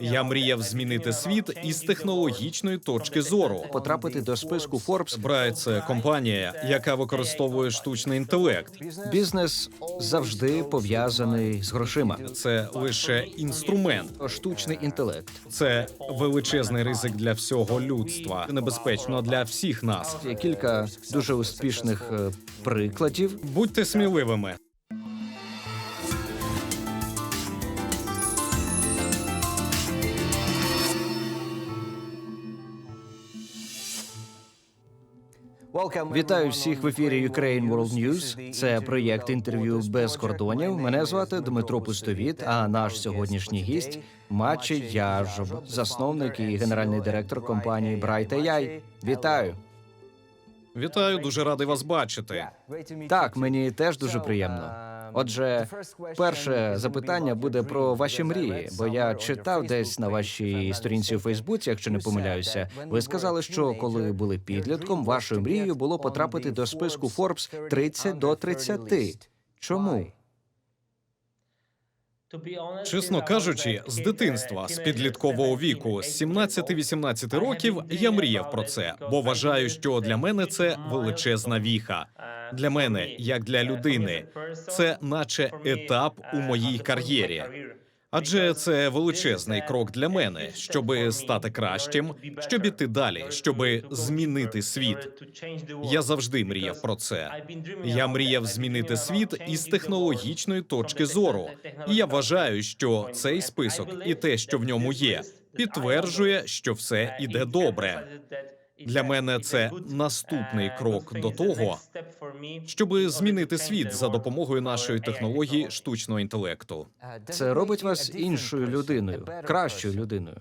Я мріяв змінити світ із технологічної точки зору. потрапити до списку Forbes. Брайт це компанія, яка використовує штучний інтелект. Бізнес завжди пов'язаний з грошима. Це лише інструмент. Штучний інтелект. Це величезний ризик для всього людства. Небезпечно для всіх нас. Є кілька дуже успішних е, прикладів. Будьте сміливими. Вітаю всіх в ефірі Ukraine World News. Це проєкт інтерв'ю без кордонів. Мене звати Дмитро Пустовіт. А наш сьогоднішній гість Мачі Яжоб, засновник і генеральний директор компанії Bright AI. Вітаю. Вітаю, дуже радий вас бачити. Так, мені теж дуже приємно. Отже, перше запитання буде про ваші мрії, бо я читав десь на вашій сторінці у Фейсбуці, якщо не помиляюся. Ви сказали, що коли були підлітком, вашою мрією було потрапити до списку Forbes 30 до 30. Чому? Чесно кажучи, з дитинства, з підліткового віку, з 17-18 років, я мріяв про це, бо вважаю, що для мене це величезна віха. Для мене, як для людини, це наче етап у моїй кар'єрі. Адже це величезний крок для мене, щоб стати кращим, щоб іти далі, щоб змінити світ. Я завжди мріяв про це. Я мріяв змінити світ із технологічної точки зору. І я вважаю, що цей список і те, що в ньому є, підтверджує, що все іде добре. Для мене це наступний крок до того, щоб змінити світ за допомогою нашої технології штучного інтелекту. Це робить вас іншою людиною, кращою людиною.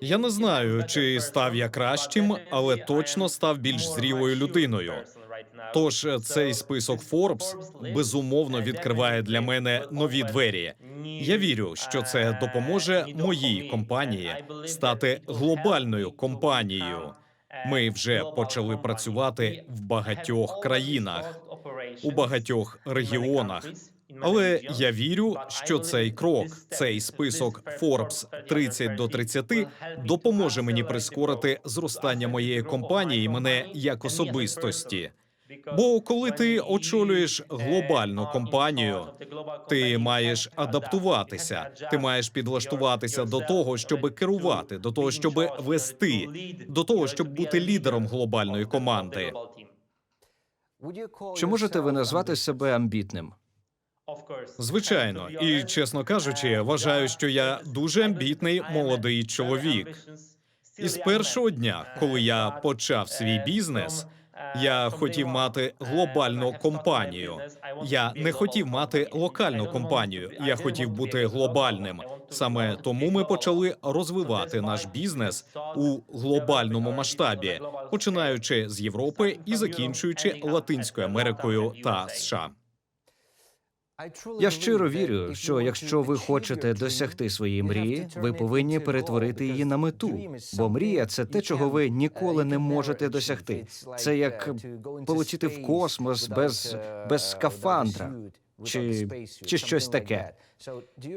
Я не знаю, чи став я кращим, але точно став більш зрілою людиною. Тож цей список Forbes безумовно відкриває для мене нові двері. Я вірю, що це допоможе моїй компанії стати глобальною компанією. Ми вже почали працювати в багатьох країнах, у багатьох регіонах. Але я вірю, що цей крок, цей список Forbes 30 до 30 допоможе мені прискорити зростання моєї компанії, мене як особистості. Бо коли ти очолюєш глобальну компанію, ти маєш адаптуватися, ти маєш підлаштуватися до того, щоб керувати, до того, щоб вести, до того, щоб бути лідером глобальної команди. Чи можете ви назвати себе амбітним? Звичайно, і чесно кажучи, вважаю, що я дуже амбітний молодий чоловік. І з першого дня, коли я почав свій бізнес, я хотів мати глобальну компанію. Я не хотів мати локальну компанію. Я хотів бути глобальним. Саме тому ми почали розвивати наш бізнес у глобальному масштабі, починаючи з Європи і закінчуючи Латинською Америкою та США. Я щиро вірю, що якщо ви хочете досягти своєї мрії, ви повинні перетворити її на мету. Бо мрія це те, чого ви ніколи не можете досягти. Це як полетіти в космос без, без скафандра. Чи, чи щось таке.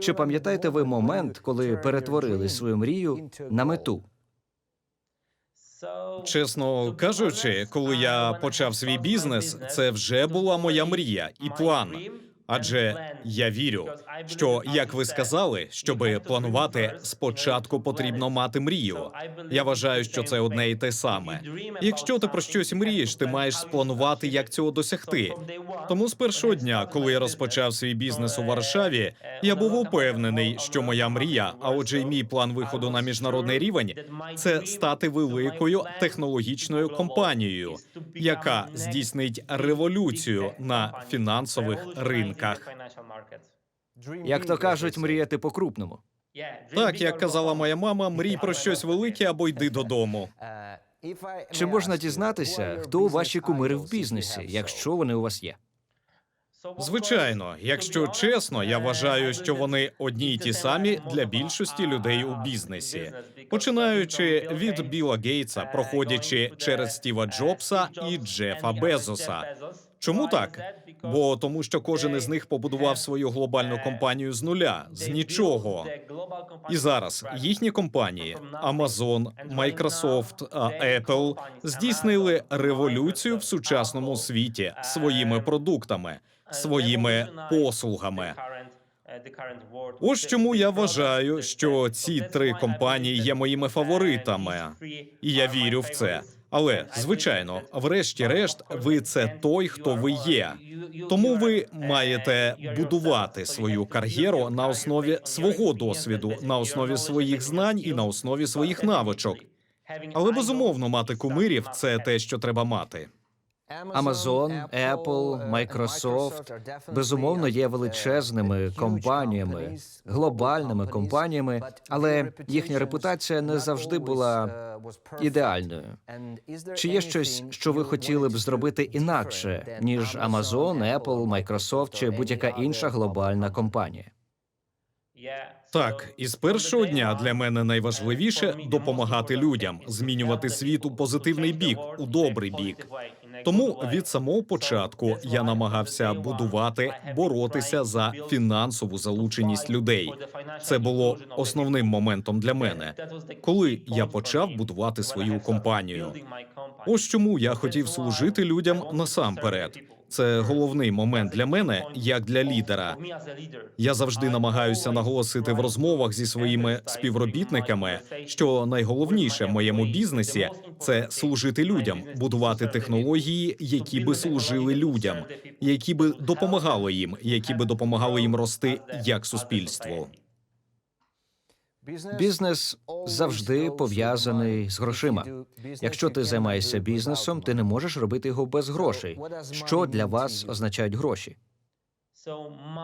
Чи пам'ятаєте ви момент, коли перетворили свою мрію на мету? Чесно кажучи, коли я почав свій бізнес, це вже була моя мрія і план. Адже я вірю, що як ви сказали, щоб планувати, спочатку потрібно мати мрію. Я вважаю, що це одне і те саме. Якщо ти про щось мрієш, ти маєш спланувати, як цього досягти. Тому з першого дня, коли я розпочав свій бізнес у Варшаві, я був упевнений, що моя мрія, а отже, й мій план виходу на міжнародний рівень, це стати великою технологічною компанією, яка здійснить революцію на фінансових ринках. Як то кажуть, мріяти по-крупному. Так, як казала моя мама, мрій про щось велике або йди додому. Чи можна дізнатися, хто ваші кумири в бізнесі, якщо вони у вас є? Звичайно, якщо чесно, я вважаю, що вони одні й ті самі для більшості людей у бізнесі, починаючи від Біла Гейтса, проходячи через Стіва Джобса і Джефа Безоса. Чому так? Бо тому, що кожен із них побудував свою глобальну компанію з нуля, з нічого. І зараз їхні компанії Amazon, Microsoft, Apple здійснили революцію в сучасному світі своїми продуктами, своїми послугами. Ось чому я вважаю, що ці три компанії є моїми фаворитами, і я вірю в це. Але звичайно, врешті-решт, ви це той, хто ви є. Тому ви маєте будувати свою кар'єру на основі свого досвіду, на основі своїх знань і на основі своїх навичок. Але безумовно, мати кумирів це те, що треба мати. Amazon, Apple, Microsoft, безумовно є величезними компаніями, глобальними компаніями, але їхня репутація не завжди була ідеальною. Чи є щось, що ви хотіли б зробити інакше ніж Amazon, Apple, Microsoft чи будь-яка інша глобальна компанія? Так, і з першого дня для мене найважливіше допомагати людям, змінювати світ у позитивний бік, у добрий бік. Тому від самого початку я намагався будувати, боротися за фінансову залученість людей. Це було основним моментом для мене, коли я почав будувати свою компанію. Ось чому я хотів служити людям насамперед. Це головний момент для мене, як для лідера. Я завжди намагаюся наголосити в розмовах зі своїми співробітниками, що найголовніше в моєму бізнесі це служити людям, будувати технології, які би служили людям, які би допомагали їм, які би допомагали їм рости як суспільству. Бізнес завжди пов'язаний з грошима. Якщо ти займаєшся бізнесом, ти не можеш робити його без грошей. Що для вас означають гроші?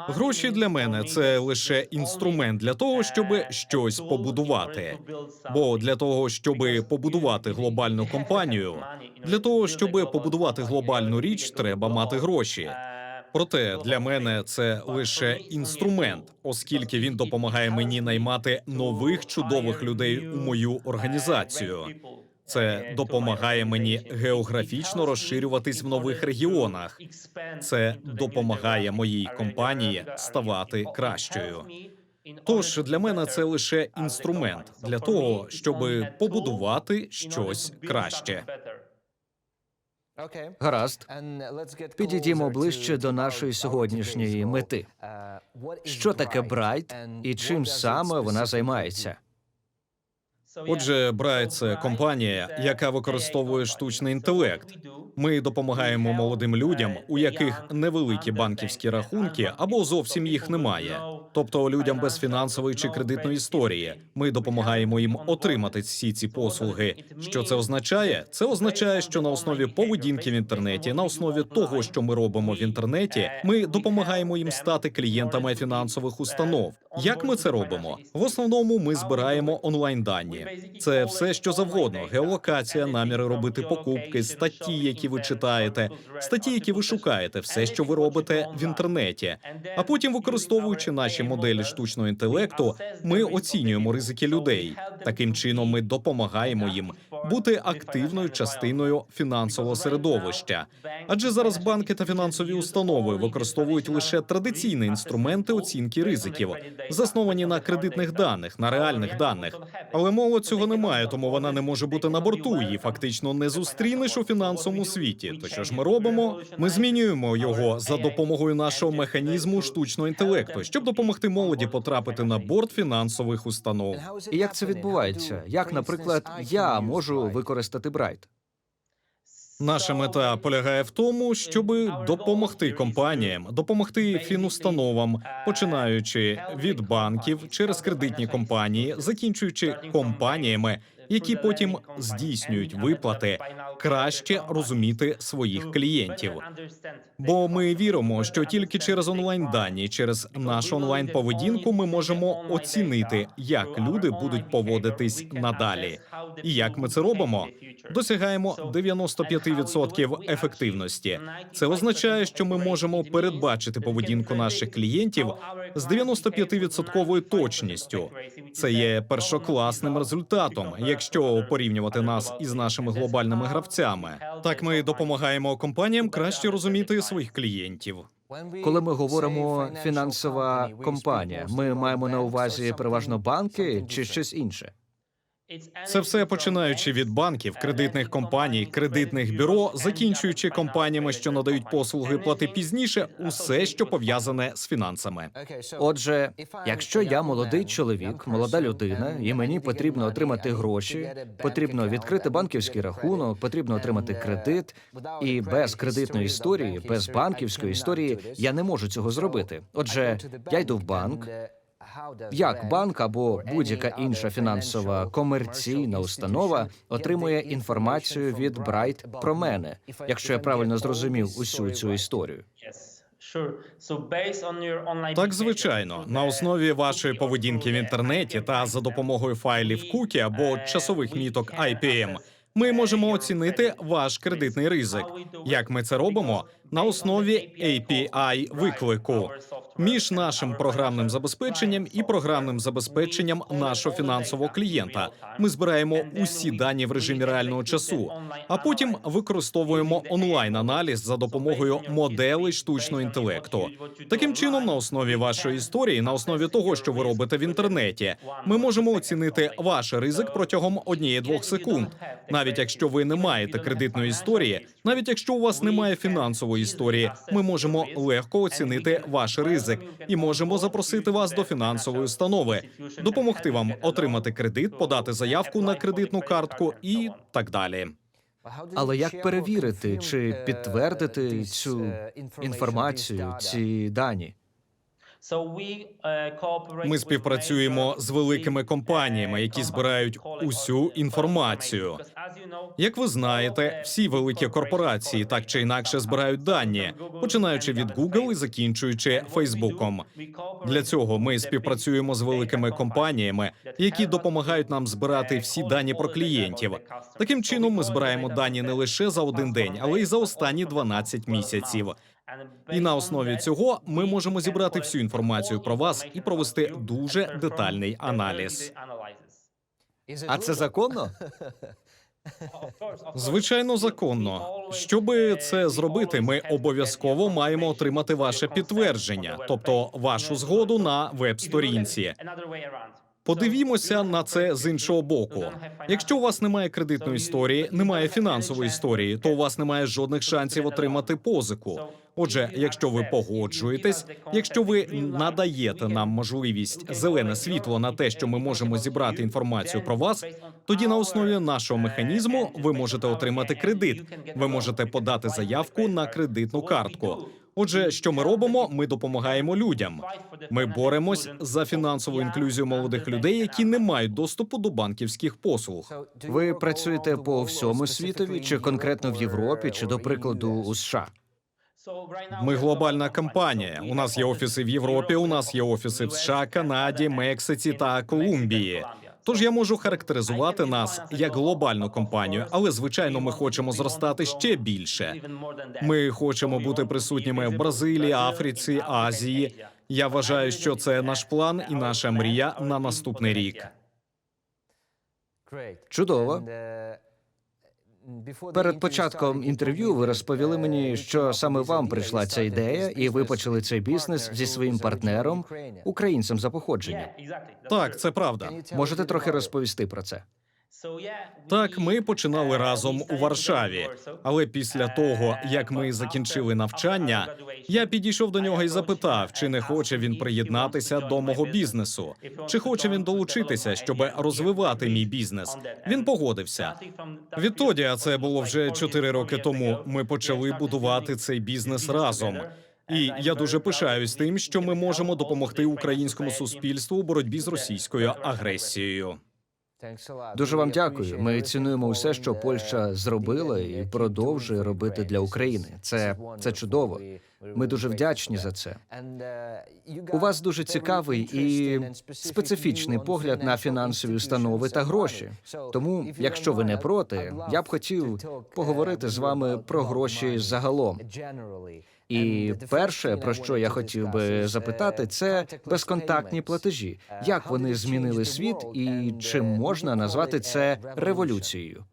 Гроші для мене це лише інструмент для того, щоб щось побудувати. Бо для того, щоб побудувати глобальну компанію, для того, щоб побудувати глобальну річ, треба мати гроші. Проте для мене це лише інструмент, оскільки він допомагає мені наймати нових чудових людей у мою організацію. Це допомагає мені географічно розширюватись в нових регіонах. Це допомагає моїй компанії ставати кращою. Тож для мене це лише інструмент для того, щоб побудувати щось краще. Гаразд, підійдімо ближче до нашої сьогоднішньої мети. Що таке Брайт і чим саме вона займається? Отже, Брайт це компанія, яка використовує штучний інтелект. Ми допомагаємо молодим людям, у яких невеликі банківські рахунки або зовсім їх немає. Тобто людям без фінансової чи кредитної історії. Ми допомагаємо їм отримати всі ці послуги. Що це означає? Це означає, що на основі поведінки в інтернеті, на основі того, що ми робимо в інтернеті, ми допомагаємо їм стати клієнтами фінансових установ. Як ми це робимо? В основному ми збираємо онлайн дані. Це все, що завгодно: геолокація, наміри робити покупки, статті, які ви читаєте, статті, які ви шукаєте, все, що ви робите в інтернеті. А потім, використовуючи наші моделі штучного інтелекту, ми оцінюємо ризики людей. Таким чином, ми допомагаємо їм бути активною частиною фінансового середовища. Адже зараз банки та фінансові установи використовують лише традиційні інструменти оцінки ризиків, засновані на кредитних даних, на реальних даних. Але молодь цього немає, тому вона не може бути на борту. Її фактично не зустрінеш у фінансовому світі. То що ж ми робимо? Ми змінюємо його за допомогою нашого механізму штучного інтелекту, щоб допомогти молоді потрапити на борт фінансових установ. І як це відбувається? Як, наприклад, я можу використати Брайт? Наша мета полягає в тому, щоб допомогти компаніям, допомогти фінустановам, починаючи від банків через кредитні компанії, закінчуючи компаніями, які потім здійснюють виплати, краще розуміти своїх клієнтів. Бо ми віримо, що тільки через онлайн дані, через нашу онлайн поведінку, ми можемо оцінити, як люди будуть поводитись надалі. І як ми це робимо? Досягаємо 95% ефективності. Це означає, що ми можемо передбачити поведінку наших клієнтів з 95% точністю. Це є першокласним результатом, якщо порівнювати нас із нашими глобальними гравцями. Так ми допомагаємо компаніям краще розуміти своїх клієнтів. Коли ми говоримо фінансова компанія, ми маємо на увазі переважно банки чи щось інше. Це все починаючи від банків, кредитних компаній, кредитних бюро, закінчуючи компаніями, що надають послуги плати пізніше, усе, що пов'язане з фінансами. Отже, якщо я молодий чоловік, молода людина, і мені потрібно отримати гроші, потрібно відкрити банківський рахунок, потрібно отримати кредит, і без кредитної історії, без банківської історії я не можу цього зробити. Отже, я йду в банк. Як банк або будь-яка інша фінансова комерційна установа отримує інформацію від Брайт про мене, якщо я правильно зрозумів усю цю історію. Так, звичайно, на основі вашої поведінки в інтернеті та за допомогою файлів кукі або часових міток IPM ми можемо оцінити ваш кредитний ризик. Як ми це робимо? На основі API виклику між нашим програмним забезпеченням і програмним забезпеченням нашого фінансового клієнта. Ми збираємо усі дані в режимі реального часу, а потім використовуємо онлайн-аналіз за допомогою моделей штучного інтелекту. Таким чином, на основі вашої історії, на основі того, що ви робите в інтернеті, ми можемо оцінити ваш ризик протягом однієї-двох секунд. Навіть якщо ви не маєте кредитної історії, навіть якщо у вас немає фінансової історії, ми можемо легко оцінити ваш ризик і можемо запросити вас до фінансової установи, допомогти вам отримати кредит, подати заявку на кредитну картку і так далі. Але як перевірити чи підтвердити цю інформацію, ці дані? Ми співпрацюємо з великими компаніями, які збирають усю інформацію. Як ви знаєте, всі великі корпорації так чи інакше збирають дані, починаючи від Google і закінчуючи Фейсбуком. Для цього ми співпрацюємо з великими компаніями, які допомагають нам збирати всі дані про клієнтів. Таким чином, ми збираємо дані не лише за один день, але й за останні 12 місяців. І на основі цього ми можемо зібрати всю інформацію про вас і провести дуже детальний аналіз. А це законно? Звичайно, законно. Щоби це зробити, ми обов'язково маємо отримати ваше підтвердження, тобто вашу згоду на веб-сторінці. Подивімося на це з іншого боку. Якщо у вас немає кредитної історії, немає фінансової історії, то у вас немає жодних шансів отримати позику. Отже, якщо ви погоджуєтесь, якщо ви надаєте нам можливість зелене світло на те, що ми можемо зібрати інформацію про вас, тоді на основі нашого механізму ви можете отримати кредит. Ви можете подати заявку на кредитну картку. Отже, що ми робимо? Ми допомагаємо людям. Ми боремось за фінансову інклюзію молодих людей, які не мають доступу до банківських послуг. Ви працюєте по всьому світові, чи конкретно в Європі, чи до прикладу у США? Ми глобальна компанія. У нас є офіси в Європі. У нас є офіси в США, Канаді, Мексиці та Колумбії. Тож я можу характеризувати нас як глобальну компанію, але звичайно, ми хочемо зростати ще більше. Ми хочемо бути присутніми в Бразилії, Африці, Азії. Я вважаю, що це наш план і наша мрія на наступний рік. Чудово. Перед початком інтерв'ю ви розповіли мені, що саме вам прийшла ця ідея, і ви почали цей бізнес зі своїм партнером, українцем за походженням. Так, це правда. Можете трохи розповісти про це? Так, ми починали разом у Варшаві. Але після того, як ми закінчили навчання, я підійшов до нього і запитав, чи не хоче він приєднатися до мого бізнесу, чи хоче він долучитися, щоб розвивати мій бізнес. Він погодився. Відтоді, а це було вже чотири роки тому. Ми почали будувати цей бізнес разом. І я дуже пишаюсь тим, що ми можемо допомогти українському суспільству у боротьбі з російською агресією. Дуже вам дякую. Ми цінуємо усе, що Польща зробила і продовжує робити для України. Це це чудово. Ми дуже вдячні за це. У вас дуже цікавий і специфічний погляд на фінансові установи та гроші. Тому, якщо ви не проти, я б хотів поговорити з вами про гроші загалом. І перше, про що я хотів би запитати, це безконтактні платежі. Як вони змінили світ, і чи можна назвати це революцією?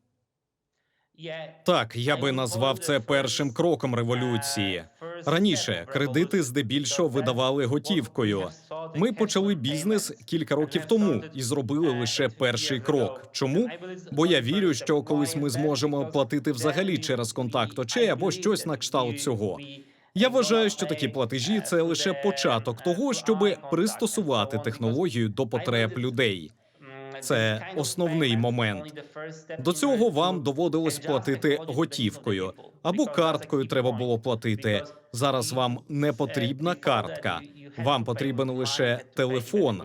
Так, я би назвав це першим кроком революції. Раніше кредити здебільшого видавали готівкою. Ми почали бізнес кілька років тому і зробили лише перший крок. Чому? Бо я вірю, що колись ми зможемо платити взагалі через контакт очей або щось на кшталт цього. Я вважаю, що такі платежі це лише початок того, щоб пристосувати технологію до потреб людей. Це основний момент. До цього вам доводилось платити готівкою або карткою треба було платити. Зараз вам не потрібна картка, вам потрібен лише телефон.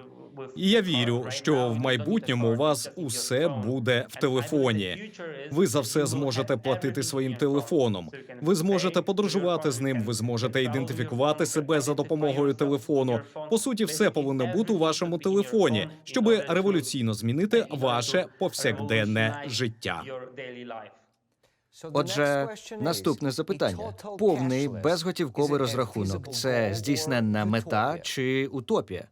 І я вірю, що в майбутньому у вас усе буде в телефоні. Ви за все зможете платити своїм телефоном. Ви зможете подорожувати з ним. Ви зможете ідентифікувати себе за допомогою телефону. По суті, все повинно бути у вашому телефоні, щоб революційно змінити ваше повсякденне життя. Отже, наступне запитання: повний безготівковий розрахунок це здійсненна мета чи утопія?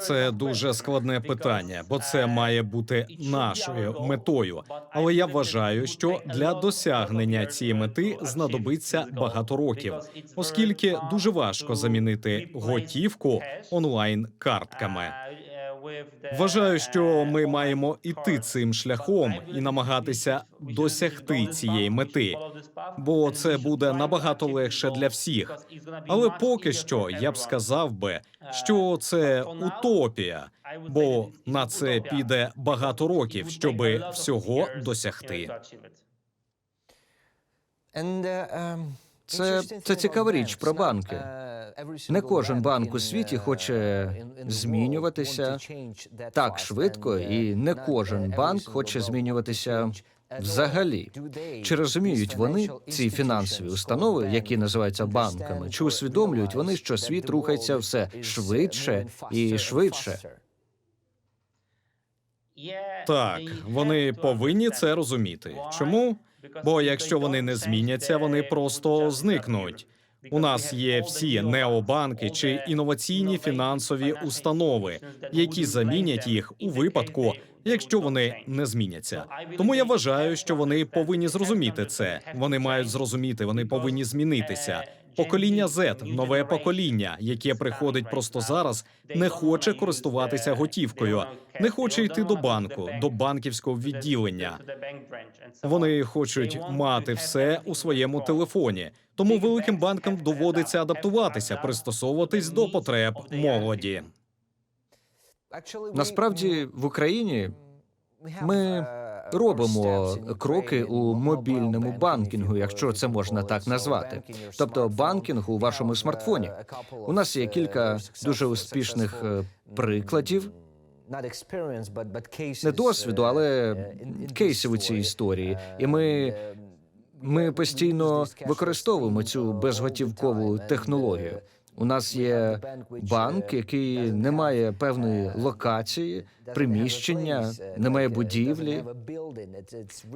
Це дуже складне питання, бо це має бути нашою метою. Але я вважаю, що для досягнення цієї мети знадобиться багато років, оскільки дуже важко замінити готівку онлайн картками. Вважаю, що ми маємо іти цим шляхом і намагатися досягти цієї мети, бо це буде набагато легше для всіх. Але поки що я б сказав би, що це утопія, бо на це піде багато років, щоби всього досягти. Це, це цікава річ про банки. Не кожен банк у світі хоче змінюватися так швидко, і не кожен банк хоче змінюватися взагалі. Чи розуміють вони ці фінансові установи, які називаються банками? Чи усвідомлюють вони, що світ рухається все швидше і швидше? Так, вони повинні це розуміти. Чому? Бо якщо вони не зміняться, вони просто зникнуть. У нас є всі необанки чи інноваційні фінансові установи, які замінять їх у випадку, якщо вони не зміняться. Тому я вважаю, що вони повинні зрозуміти це. Вони мають зрозуміти, вони повинні змінитися. Покоління Z, нове покоління, яке приходить просто зараз, не хоче користуватися готівкою, не хоче йти до банку, до банківського відділення. Вони хочуть мати все у своєму телефоні. Тому великим банкам доводиться адаптуватися, пристосовуватись до потреб молоді. Насправді в Україні ми робимо кроки у мобільному банкінгу, якщо це можна так назвати, тобто банкінг у вашому смартфоні. У нас є кілька дуже успішних е, прикладів. Не досвіду, але кейсів у цій історії, і ми. Ми постійно використовуємо цю безготівкову технологію. У нас є банк, який не має певної локації, приміщення, немає будівлі.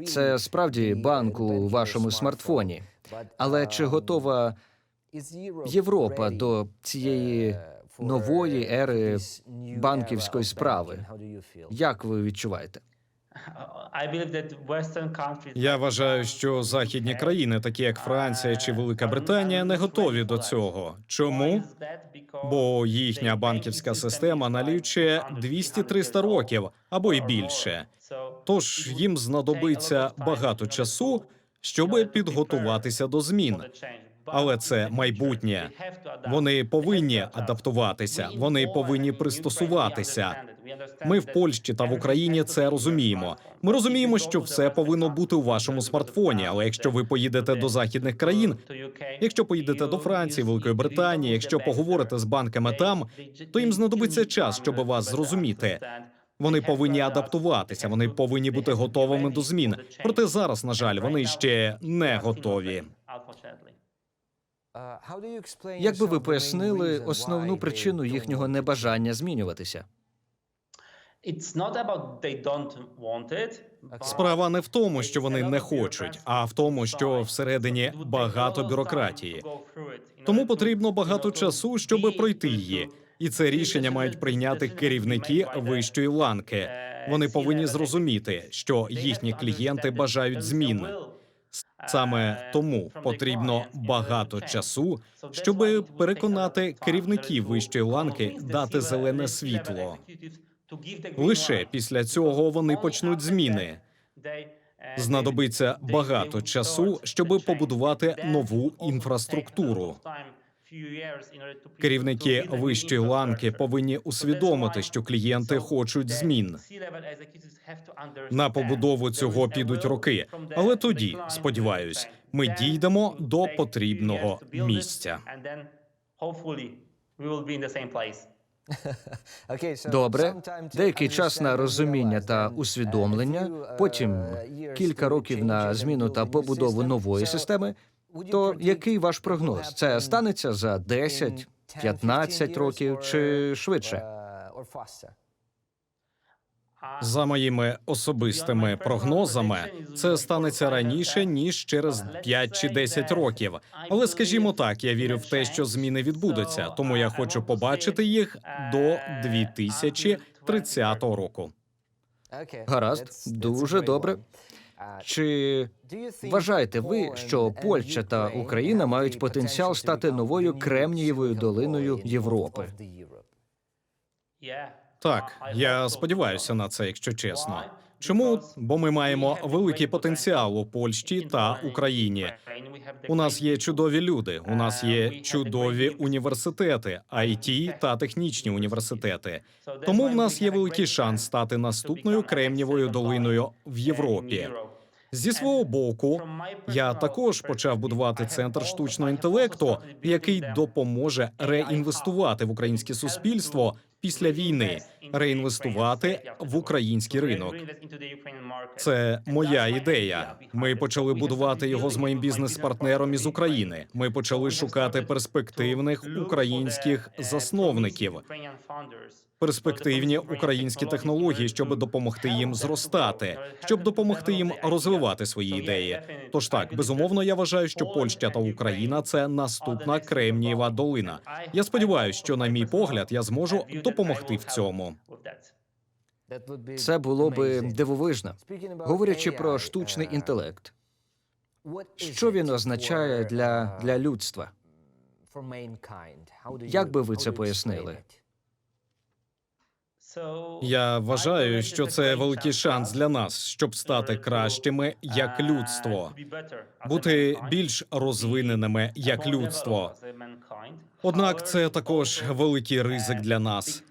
Це справді банк у вашому смартфоні. Але чи готова Європа до цієї нової ери банківської справи? Як ви відчуваєте? Я вважаю, що західні країни, такі як Франція чи Велика Британія, не готові до цього. Чому? Бо їхня банківська система налічує 200-300 років або й більше. Тож їм знадобиться багато часу, щоб підготуватися до змін. Але це майбутнє. Вони повинні адаптуватися, вони повинні пристосуватися. Ми в Польщі та в Україні це розуміємо. Ми розуміємо, що все повинно бути у вашому смартфоні. Але якщо ви поїдете до західних країн, якщо поїдете до Франції, Великої Британії, якщо поговорите з банками там, то їм знадобиться час, щоб вас зрозуміти. Вони повинні адаптуватися, вони повинні бути готовими до змін. Проте зараз, на жаль, вони ще не готові. Як би ви пояснили основну причину їхнього небажання змінюватися? Справа не в тому, що вони не хочуть, а в тому, що всередині багато бюрократії. Тому потрібно багато часу, щоб пройти її. І це рішення мають прийняти керівники вищої ланки. Вони повинні зрозуміти, що їхні клієнти бажають змін. Саме тому потрібно багато часу, щоб переконати керівників вищої ланки дати зелене світло. Лише після цього вони почнуть зміни. Знадобиться багато часу, щоб побудувати нову інфраструктуру. Керівники вищої ланки повинні усвідомити, що клієнти хочуть змін. На побудову цього підуть роки, але тоді, сподіваюсь, ми дійдемо до потрібного місця. Добре, деякий час на розуміння та усвідомлення, потім кілька років на зміну та побудову нової системи. То який ваш прогноз? Це станеться за 10, 15 років чи швидше? За моїми особистими прогнозами, це станеться раніше ніж через 5 чи 10 років. Але скажімо так, я вірю в те, що зміни відбудуться, тому я хочу побачити їх до 2030 року. Гаразд, дуже добре. Чи вважаєте ви, що Польща та Україна мають потенціал стати новою Кремнієвою долиною Європи? Так, я сподіваюся на це, якщо чесно. Чому? Бо ми маємо великий потенціал у Польщі та Україні. У нас є чудові люди, у нас є чудові університети, IT та технічні університети. Тому в нас є великий шанс стати наступною кремнієвою долиною в Європі. Зі свого боку, я також почав будувати центр штучного інтелекту, який допоможе реінвестувати в українське суспільство після війни, реінвестувати в український ринок. Це моя ідея. Ми почали будувати його з моїм бізнес-партнером із України. Ми почали шукати перспективних українських засновників, перспективні українські технології, щоб допомогти їм зростати, щоб допомогти їм розвивати свої ідеї. Тож так, безумовно, я вважаю, що Польща та Україна це наступна Кремнієва долина. Я сподіваюся, що на мій погляд я зможу допомогти в цьому. Це було би дивовижно. Говорячи про штучний інтелект, що він означає для, для людства? Як би ви це пояснили? Я вважаю, що це великий шанс для нас, щоб стати кращими як людство, бути більш розвиненими як людство. Однак це також великий ризик для нас.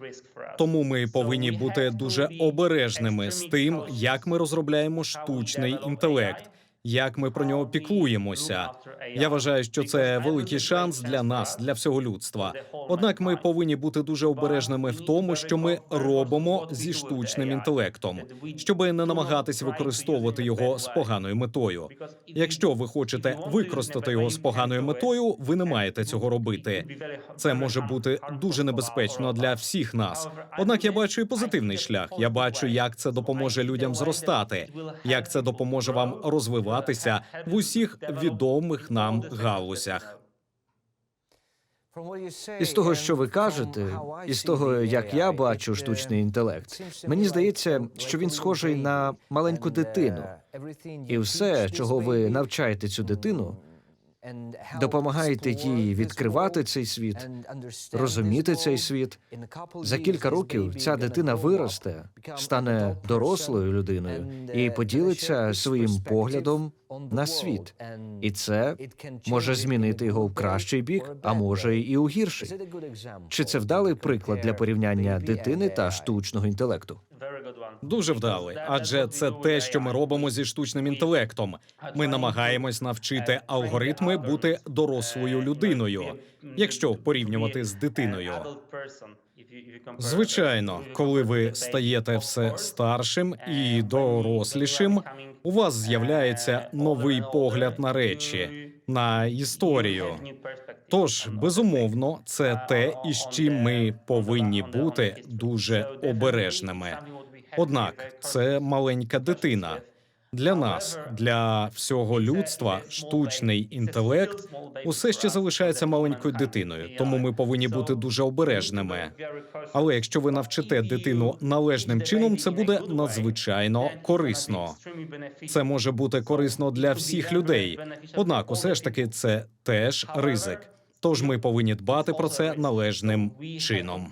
Тому ми повинні бути дуже обережними з тим, як ми розробляємо штучний інтелект, як ми про нього піклуємося. Я вважаю, що це великий шанс для нас, для всього людства. Однак ми повинні бути дуже обережними в тому, що ми робимо зі штучним інтелектом, щоб не намагатись використовувати його з поганою метою. Якщо ви хочете використати його з поганою метою, ви не маєте цього робити. Це може бути дуже небезпечно для всіх нас. Однак я бачу і позитивний шлях. Я бачу, як це допоможе людям зростати, як це допоможе вам розвиватися в усіх відомих нам галузях. Із того, що ви кажете, і з того, як я бачу штучний інтелект, мені здається, що він схожий на маленьку дитину, і все, чого ви навчаєте цю дитину, допомагаєте їй відкривати цей світ, розуміти цей світ. За кілька років ця дитина виросте, стане дорослою людиною і поділиться своїм поглядом на світ. І це може змінити його в кращий бік, а може і у гірший. Чи це вдалий приклад для порівняння дитини та штучного інтелекту? Дуже вдалий, адже це те, що ми робимо зі штучним інтелектом. Ми намагаємось навчити алгоритми бути дорослою людиною, якщо порівнювати з дитиною. Звичайно, коли ви стаєте все старшим і дорослішим, у вас з'являється новий погляд на речі, на історію. Тож, безумовно, це те, із чим ми повинні бути дуже обережними. Однак це маленька дитина. Для нас, для всього людства, штучний інтелект усе ще залишається маленькою дитиною, тому ми повинні бути дуже обережними. Але якщо ви навчите дитину належним чином, це буде надзвичайно корисно. Це може бути корисно для всіх людей. Однак, усе ж таки, це теж ризик. Тож ми повинні дбати про це належним чином.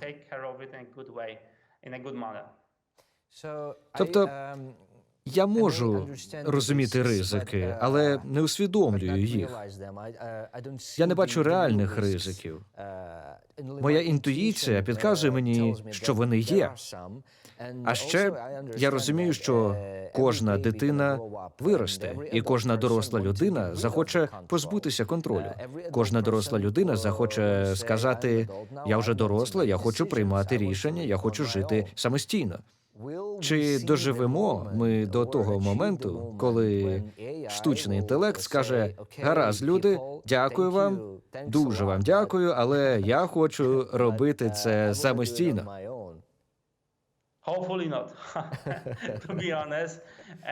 Тобто, Я можу розуміти ризики, але не усвідомлюю їх. Я не бачу реальних ризиків. Моя інтуїція підказує мені, що вони є. А ще я розумію, що кожна дитина виросте, і кожна доросла людина захоче позбутися контролю. Кожна доросла людина захоче сказати: я вже доросла, я хочу приймати рішення, я хочу жити самостійно. Чи доживемо ми до того моменту, коли штучний інтелект скаже: гаразд, люди, дякую вам, дуже вам дякую, але я хочу робити це самостійно.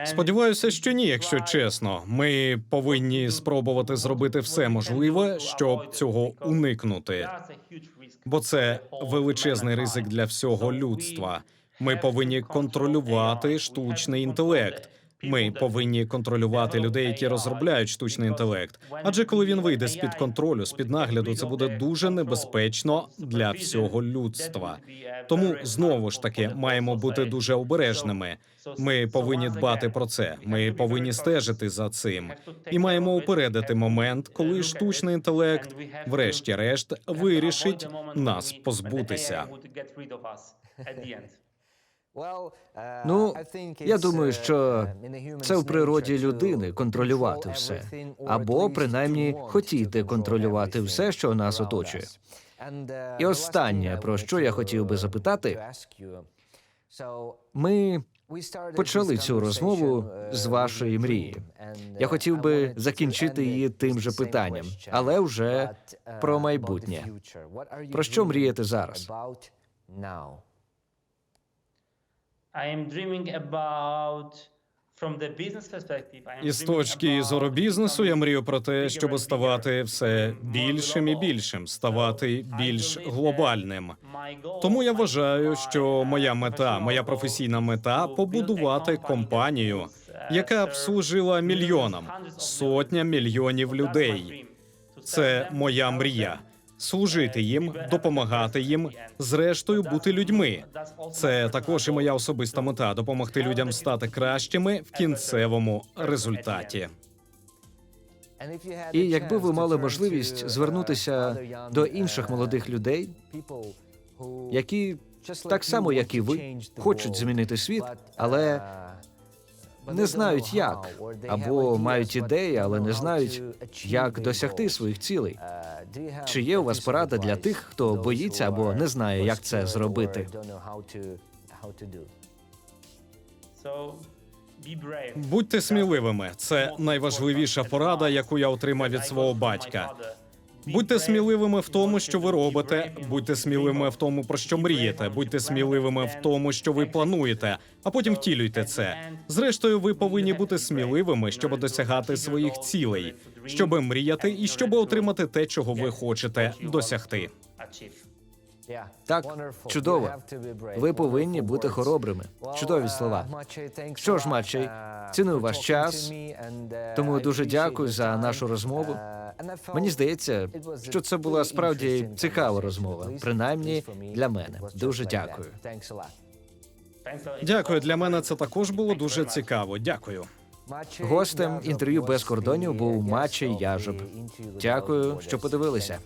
Сподіваюся, що ні, якщо чесно. Ми повинні спробувати зробити все можливе, щоб цього уникнути. бо це величезний ризик для всього людства. Ми повинні контролювати штучний інтелект. Ми повинні контролювати людей, які розробляють штучний інтелект. Адже коли він вийде з під контролю, з під нагляду, це буде дуже небезпечно для всього людства. Тому знову ж таки маємо бути дуже обережними. Ми повинні дбати про це. Ми повинні стежити за цим. І маємо упередити момент, uh, коли штучний інтелект, врешті-решт, вирішить нас позбутися. Ну, я думаю, що це в природі людини контролювати все, або принаймні хотіти контролювати все, що нас оточує. І останнє, про що я хотів би запитати, ми почали цю розмову з вашої мрії. Я хотів би закінчити її тим же питанням, але вже про майбутнє. Про що мрієте зараз? I am dreaming about from the business perspective. I am І з точки about зору бізнесу я мрію про те, щоб ставати все більшим і більшим, ставати більш глобальним. Тому я вважаю, що uh, моя мета, моя професійна мета побудувати компанію, uh, яка б служила мільйонам, hundreds of сотня millions. мільйонів людей. Це моя мрія. Служити їм, допомагати їм, зрештою бути людьми. Це також і моя особиста мета допомогти людям стати кращими в кінцевому результаті. І якби ви мали можливість звернутися до інших молодих людей, які так само, як і ви, хочуть змінити світ, але не знають як, або мають ідеї, але не знають, як досягти своїх цілей. Чи є у вас порада для тих, хто боїться або не знає, як це зробити? Будьте сміливими. Це найважливіша порада, яку я отримав від свого батька. Будьте сміливими в тому, що ви робите. Будьте сміливими в тому, про що мрієте. Будьте сміливими в тому, що ви плануєте, а потім втілюйте це. Зрештою, ви повинні бути сміливими, щоб досягати своїх цілей, щоб мріяти і щоб отримати те, чого ви хочете досягти. Так, чудово. Ви повинні бути хоробрими. Чудові слова. Що ж, Матчей, ціную ваш час, тому дуже дякую за нашу розмову. Мені здається, що це була справді цікава розмова, принаймні для мене. Дуже дякую. Дякую. Для мене це також було дуже цікаво. Дякую. Гостем інтерв'ю без кордонів був Матчей Яжоб. Дякую, що подивилися.